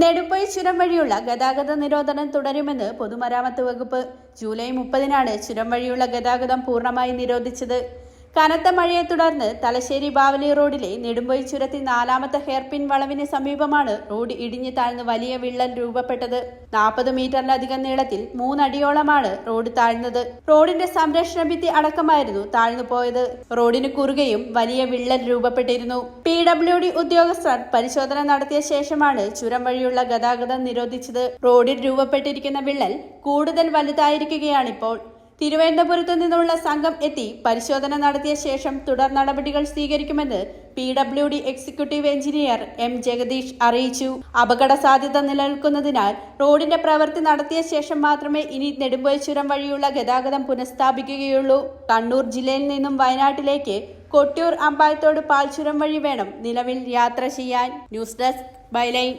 നെടുമ്പൊയ് ചുരം വഴിയുള്ള ഗതാഗത നിരോധനം തുടരുമെന്ന് പൊതുമരാമത്ത് വകുപ്പ്. ജൂലൈ മുപ്പതിനാണ് ചുരം വഴിയുള്ള ഗതാഗതം പൂർണമായി നിരോധിച്ചത്. കനത്ത മഴയെ തുടർന്ന് തലശ്ശേരി ബാവലി റോഡിലെ നെടുമ്പൊയി ചുരത്തി നാലാമത്തെ ഹെയർപിൻ വളവിന് സമീപമാണ് റോഡ് ഇടിഞ്ഞു താഴ്ന്ന് വലിയ വിള്ളൽ രൂപപ്പെട്ടത്. നാൽപ്പത് മീറ്ററിലധികം നീളത്തിൽ മൂന്നടിയോളമാണ് റോഡ് താഴ്ന്നത്. റോഡിന്റെ സംരക്ഷണ ഭിത്തി അടക്കമായിരുന്നു താഴ്ന്നു പോയത്. റോഡിന് കുറുകെയും വലിയ വിള്ളൽ രൂപപ്പെട്ടിരുന്നു. പി ഡബ്ല്യു ഡി ഉദ്യോഗസ്ഥർ പരിശോധന നടത്തിയ ശേഷമാണ് ചുരം വഴിയുള്ള ഗതാഗതം നിരോധിച്ചത്. റോഡിൽ രൂപപ്പെട്ടിരിക്കുന്ന വിള്ളൽ കൂടുതൽ വലുതായിരിക്കുകയാണിപ്പോൾ. തിരുവനന്തപുരത്തു നിന്നുള്ള സംഘം എത്തി പരിശോധന നടത്തിയ ശേഷം തുടർ നടപടികൾ സ്വീകരിക്കുമെന്ന് P W D executive engineer M Jagadish അറിയിച്ചു. അപകട സാധ്യത നിലനിൽക്കുന്നതിനാൽ റോഡിന്റെ പ്രവൃത്തി നടത്തിയ ശേഷം മാത്രമേ ഇനി നെടുമ്പോയ ചുരം വഴിയുള്ള ഗതാഗതം പുനഃസ്ഥാപിക്കുകയുള്ളൂ. കണ്ണൂർ ജില്ലയിൽ നിന്നും വയനാട്ടിലേക്ക് കൊട്ടിയൂർ അമ്പായത്തോട് പാൽച്ചുരം വഴി വേണം നിലവിൽ യാത്ര ചെയ്യാൻ. News desk byline.